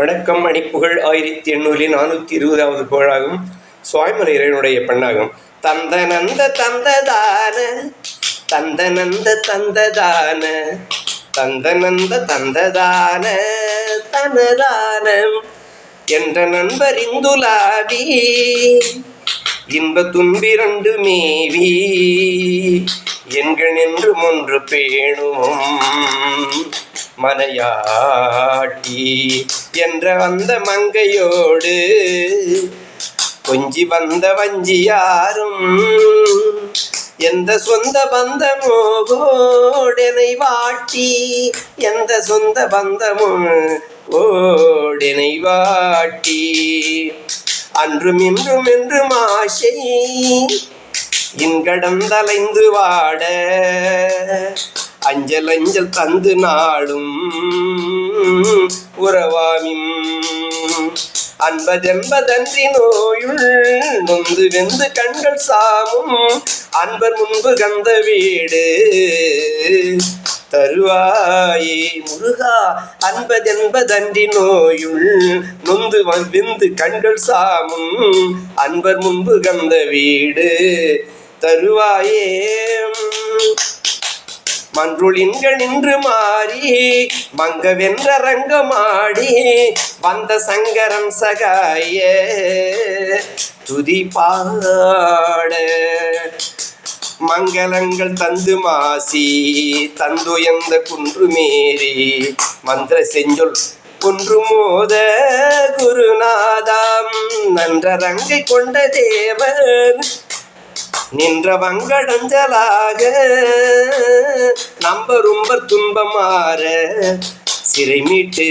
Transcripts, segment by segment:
வணக்கம் மணிப்புகழ் ஆயிரத்தி எண்ணூறில் நானூற்றி இருபதாவது புகழாகும். சுவாமிமலை இறைவனுடைய பெண்ணாகும். தந்த நந்த தந்ததான தந்த நந்த தந்ததான தந்த நந்த தந்ததான தனதான என்ற நண்பர் இந்துலாவி இன்ப துன்பிரண்டு மேவி எண்கள் என்றும் ஒன்று பேணும் மனையாட்டி என்ற வந்த மங்கையோடு கொஞ்சி வந்த வஞ்சியாரும் எந்த சொந்த பந்தமோகோடனை வாட்டி எந்த சொந்த பந்தமும் ஓடனை வாட்டி அன்றும் இன்றும் என்றும் ஆசை இன்கடந்தலைந்து வாட. அஞ்சல் அஞ்சல் தந்து நாடும் உறவாமின். அன்பதென்பதன்றி நோயுள் நொந்து வெந்து கண்கள் சாமும் அன்பர் முன்பு கந்த வீடு. தருவாயே முருகா அன்பதென்பதன்றி நோயுள் நொந்து வ- வெந்து கண்கள் சாமும் அன்பர் முன்பு கந்த வீடு. தருவாயே. மன்றுளின்கள் நின்று மாறி மங்க வென்ற ரங்கமாடி வந்த சங்கரம் சகாய துதி பாட. மங்களங்கள் தந்து மாசி தந்துயர்ந்த குன்று மேரி மந்திர செஞ்சொல் குன்று மோத குருநாதாம் நன்ற ரங்கை கொண்ட தேவன் நின்ற வங்கடஞ்சலாக நம்ப ரொம்ப துன்பமாற சிறை மீட்டு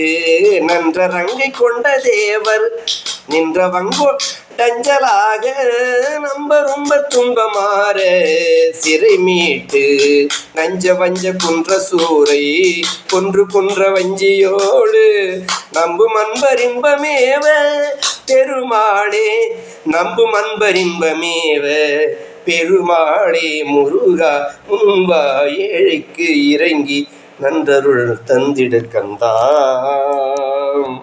நன்ற ரங்கை கொண்ட தேவர். நின்ற வங்கோ டஞ்சலாக நம்ப ரொம்ப துன்பமாற சிறை மீட்டு நஞ்ச வஞ்ச குன்ற சூரை கொன்று குன்ற வஞ்சியோடு. நம்பும் அன்பரின்பமேவ பெருமாளே நம்பும் அன்பரின்பமேவ பெருமாளே முருகா முன்பா ஏழைக்கு இறங்கி நன்றருள் தந்திட கந்தாம்